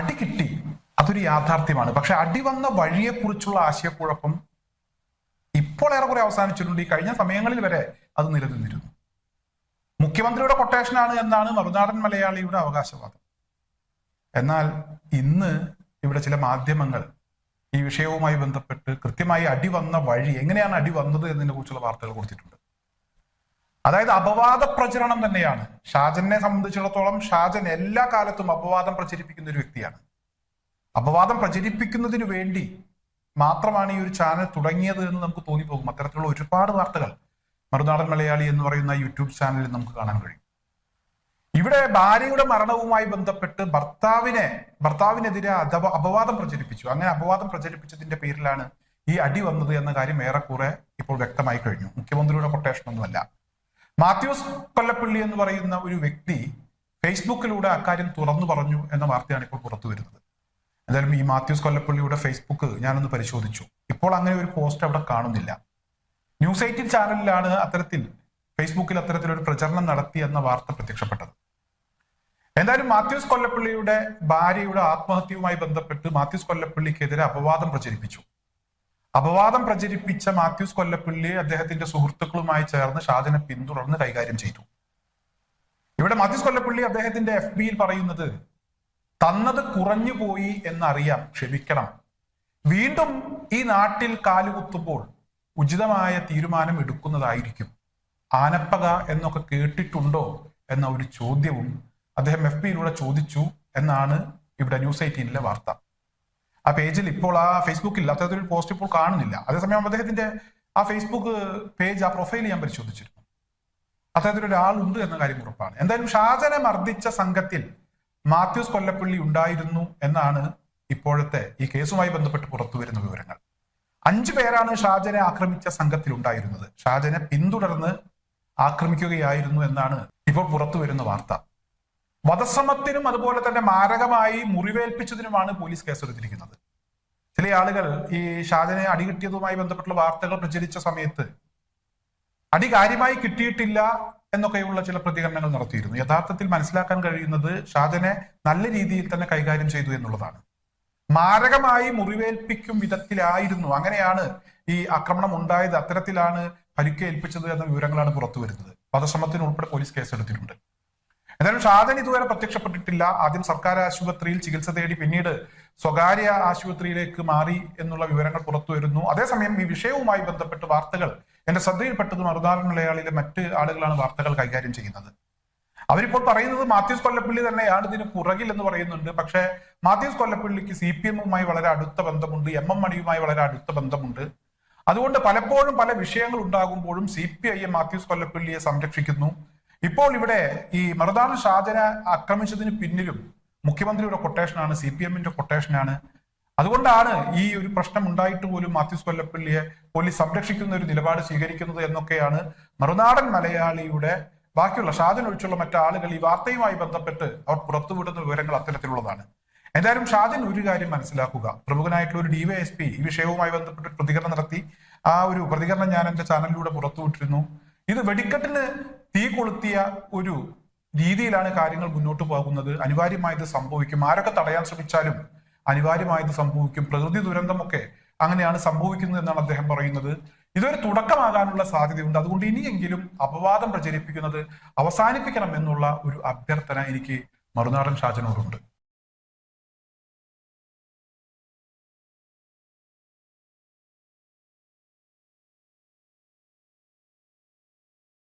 അടി കിട്ടി. അതൊരു യാഥാർത്ഥ്യമാണ്. പക്ഷെ അടി വന്ന വഴിയെക്കുറിച്ചുള്ള ആശയക്കുഴപ്പം ഇപ്പോൾ ഏറെക്കുറെ അവസാനിച്ചിട്ടുണ്ട്. ഈ കഴിഞ്ഞ സമയങ്ങളിൽ വരെ അത് നിലനിന്നിരുന്നു. മുഖ്യമന്ത്രിയുടെ കൊട്ടേഷനാണ് എന്നാണ് മറുനാടൻ മലയാളിയുടെ അവകാശവാദം. എന്നാൽ ഇന്ന് ഇവിടെ ചില മാധ്യമങ്ങൾ ഈ വിഷയവുമായി ബന്ധപ്പെട്ട് കൃത്യമായി അടി വന്ന വഴി എങ്ങനെയാണ് അടി വന്നത് എന്നതിനെ കുറിച്ചുള്ള വാർത്തകൾ കൊടുത്തിട്ടുണ്ട്. അതായത് അപവാദ പ്രചരണം തന്നെയാണ്. ഷാജനെ സംബന്ധിച്ചിടത്തോളം ഷാജൻ എല്ലാ കാലത്തും അപവാദം പ്രചരിപ്പിക്കുന്ന ഒരു വ്യക്തിയാണ്. അപവാദം പ്രചരിപ്പിക്കുന്നതിന് വേണ്ടി മാത്രമാണ് ഈ ഒരു ചാനൽ തുടങ്ങിയത് എന്ന് നമുക്ക് തോന്നിപ്പോകും. അത്തരത്തിലുള്ള ഒരുപാട് വാർത്തകൾ മറുനാടൻ മലയാളി എന്ന് പറയുന്ന യൂട്യൂബ് ചാനലിൽ നമുക്ക് കാണാൻ കഴിയും. ഇവിടെ ഭാര്യയുടെ മരണവുമായി ബന്ധപ്പെട്ട് ഭർത്താവിനെ ഭർത്താവിനെതിരെ അപവാദം പ്രചരിപ്പിച്ചു. അങ്ങനെ അപവാദം പ്രചരിപ്പിച്ചതിന്റെ പേരിലാണ് ഈ അടി വന്നത് എന്ന കാര്യം ഏറെക്കുറെ ഇപ്പോൾ വ്യക്തമായി കഴിഞ്ഞു. മുഖ്യമന്ത്രിയുടെ കൊട്ടേഷൻ ഒന്നുമല്ല. മാത്യൂസ് കൊല്ലപ്പള്ളി എന്ന് പറയുന്ന ഒരു വ്യക്തി ഫേസ്ബുക്കിലൂടെ അക്കാര്യം തുറന്നു പറഞ്ഞു എന്ന വാർത്തയാണ് ഇപ്പോൾ പുറത്തു വരുന്നത്. എന്തായാലും ഈ മാത്യൂസ് കൊല്ലപ്പള്ളിയുടെ ഫേസ്ബുക്ക് ഞാനൊന്ന് പരിശോധിച്ചു. ഇപ്പോൾ അങ്ങനെ ഒരു പോസ്റ്റ് അവിടെ കാണുന്നില്ല. ന്യൂസ് എയ്റ്റീൻ ചാനലിലാണ് അത്തരത്തിൽ ഫേസ്ബുക്കിൽ അത്തരത്തിലൊരു പ്രചരണം നടത്തി എന്ന വാർത്ത പ്രത്യക്ഷപ്പെട്ടത്. എന്തായാലും മാത്യൂസ് കൊല്ലപ്പള്ളിയുടെ ഭാര്യയുടെ ആത്മഹത്യയുമായി ബന്ധപ്പെട്ട് മാത്യൂസ് കൊല്ലപ്പള്ളിക്കെതിരെ അപവാദം പ്രചരിപ്പിച്ചു. അപവാദം പ്രചരിപ്പിച്ച മാത്യൂസ് കൊല്ലപ്പള്ളി അദ്ദേഹത്തിന്റെ സുഹൃത്തുക്കളുമായി ചേർന്ന് ഷാജനെ പിന്തുടർന്ന് കൈകാര്യം ചെയ്തു. ഇവിടെ മാത്യൂസ് കൊല്ലപ്പള്ളി അദ്ദേഹത്തിന്റെ എഫ് ബിയിൽ പറയുന്നത് തന്നത് കുറഞ്ഞു പോയി എന്നറിയാം ക്ഷമിക്കണം. വീണ്ടും ഈ നാട്ടിൽ കാലുകുത്തുമ്പോൾ ഉചിതമായ തീരുമാനം എടുക്കുന്നതായിരിക്കും. ആനപ്പക എന്നൊക്കെ കേട്ടിട്ടുണ്ടോ? എന്ന ഒരു ചോദ്യവും അദ്ദേഹം എഫ് ബിയിലൂടെ ചോദിച്ചു എന്നാണ് ഇവിടെ ന്യൂസ് എയ്റ്റീനിലെ വാർത്ത. ആ പേജിൽ ഇപ്പോൾ ആ ഫേസ്ബുക്കിൽ അത്തരത്തിലൊരു പോസ്റ്റ് ഇപ്പോൾ കാണുന്നില്ല. അതേസമയം അദ്ദേഹത്തിന്റെ ആ ഫേസ്ബുക്ക് പേജ് ആ പ്രൊഫൈൽ ഞാൻ പരിശോധിച്ചിരുന്നു. അത്തരത്തിൽ ഒരാളുണ്ട് എന്ന കാര്യം ഉറപ്പാണ്. എന്തായാലും ഷാജനെ മർദ്ദിച്ച സംഘത്തിൽ മാത്യൂസ് കൊല്ലപ്പള്ളി ഉണ്ടായിരുന്നു എന്നാണ് ഇപ്പോഴത്തെ ഈ കേസുമായി ബന്ധപ്പെട്ട് പുറത്തു വരുന്ന വിവരങ്ങൾ. അഞ്ചു പേരാണ് ഷാജനെ ആക്രമിച്ച സംഘത്തിൽ ഉണ്ടായിരുന്നത്. ഷാജനെ പിന്തുടർന്ന് ആക്രമിക്കുകയായിരുന്നു എന്നാണ് ഇപ്പോൾ പുറത്തു വരുന്ന വാർത്ത. വധശ്രമത്തിനും അതുപോലെ തന്നെ മാരകമായി മുറിവേൽപ്പിച്ചതിനുമാണ് പോലീസ് കേസെടുത്തിരിക്കുന്നത്. ചില ആളുകൾ ഈ ഷാജനെ അടികിട്ടിയതുമായി ബന്ധപ്പെട്ടുള്ള വാർത്തകൾ പ്രചരിച്ച സമയത്ത് അടി കാര്യമായി കിട്ടിയിട്ടില്ല എന്നൊക്കെയുള്ള ചില പ്രതികരണങ്ങൾ നടത്തിയിരുന്നു. യഥാർത്ഥത്തിൽ മനസ്സിലാക്കാൻ കഴിയുന്നത് ഷാജനെ നല്ല രീതിയിൽ തന്നെ കൈകാര്യം ചെയ്തു എന്നുള്ളതാണ്. മാരകമായി മുറിവേൽപ്പിക്കും വിധത്തിലായിരുന്നു. അങ്ങനെയാണ് ഈ ആക്രമണം ഉണ്ടായത്. അത്തരത്തിലാണ് പരിക്കേൽപ്പിച്ചത് എന്ന വിവരങ്ങളാണ് പുറത്തു വരുന്നത് വധശ്രമത്തിന് ഉൾപ്പെടെ പോലീസ് കേസെടുത്തിട്ടുണ്ട്. എന്തായാലും ഷാജൻ ഇതുവരെ പ്രത്യക്ഷപ്പെട്ടിട്ടില്ല. ആദ്യം സർക്കാർ ആശുപത്രിയിൽ ചികിത്സ തേടി പിന്നീട് സ്വകാര്യ ആശുപത്രിയിലേക്ക് മാറി എന്നുള്ള വിവരങ്ങൾ പുറത്തു വരുന്നു. അതേസമയം ഈ വിഷയവുമായി ബന്ധപ്പെട്ട് വാർത്തകൾ എന്റെ ശ്രദ്ധയിൽപ്പെട്ടത് മറുനാടൻ മലയാളിയിലെ മറ്റ് ആളുകളാണ് വാർത്തകൾ കൈകാര്യം ചെയ്യുന്നത്. അവരിപ്പോൾ പറയുന്നത് മാത്യൂസ് കൊല്ലപ്പള്ളി തന്നെയാണ് ഇതിന് പുറകിൽ എന്ന് പറയുന്നുണ്ട്. പക്ഷേ മാത്യൂസ് കൊല്ലപ്പള്ളിക്ക് സി പി എമ്മുമായി വളരെ അടുത്ത ബന്ധമുണ്ട്. എം എം മണിയുമായി വളരെ അടുത്ത ബന്ധമുണ്ട്. അതുകൊണ്ട് പലപ്പോഴും പല വിഷയങ്ങൾ ഉണ്ടാകുമ്പോഴും C P I M Mathews കൊല്ലപ്പള്ളിയെ സംരക്ഷിക്കുന്നു. ഇപ്പോൾ ഇവിടെ ഈ മറുദാന ഷാജനെ ആക്രമിച്ചതിന് പിന്നിലും മുഖ്യമന്ത്രിയുടെ കൊട്ടേഷനാണ് സി പി എമ്മിന്റെ കൊട്ടേഷനാണ് അതുകൊണ്ടാണ് ഈ ഒരു പ്രശ്നം ഉണ്ടായിട്ട് പോലും മാത്യൂസ് കൊല്ലപ്പള്ളിയെ പോലീസ് സംരക്ഷിക്കുന്ന ഒരു നിലപാട് സ്വീകരിക്കുന്നത് എന്നൊക്കെയാണ് മറുനാടൻ മലയാളിയുടെ ബാക്കിയുള്ള ഷാജൻ ഒഴിച്ചുള്ള മറ്റാളുകൾ ഈ വാർത്തയുമായി ബന്ധപ്പെട്ട് അവർ പുറത്തുവിടുന്ന വിവരങ്ങൾ അത്തരത്തിലുള്ളതാണ്. എന്തായാലും ഷാജൻ ഒരു കാര്യം മനസ്സിലാക്കുക. പ്രമുഖനായിട്ടുള്ള ഒരു ഡിവൈഎസ്പി ഈ വിഷയവുമായി ബന്ധപ്പെട്ട് പ്രതികരണം നടത്തി. ആ ഒരു പ്രതികരണം ഞാൻ എന്റെ ചാനലിലൂടെ പുറത്തുവിട്ടിരുന്നു. ഇത് വെടിക്കെട്ടിന് തീ കൊളുത്തിയ ഒരു രീതിയിലാണ് കാര്യങ്ങൾ മുന്നോട്ട് പോകുന്നത്. അനിവാര്യമായത് സംഭവിക്കും. ആരൊക്കെ തടയാൻ ശ്രമിച്ചാലും അനിവാര്യമായത് സംഭവിക്കും. പ്രകൃതി ദുരന്തമൊക്കെ അങ്ങനെയാണ് സംഭവിക്കുന്നത് എന്നാണ് അദ്ദേഹം പറയുന്നത്. ഇതൊരു തുടക്കമാകാനുള്ള സാധ്യതയുണ്ട്. അതുകൊണ്ട് ഇനിയെങ്കിലും അപവാദം പ്രചരിപ്പിക്കുന്നത് അവസാനിപ്പിക്കണം എന്നുള്ള ഒരു അഭ്യർത്ഥന എനിക്ക് മറുനാടൻ ഷാജനോടുണ്ട്.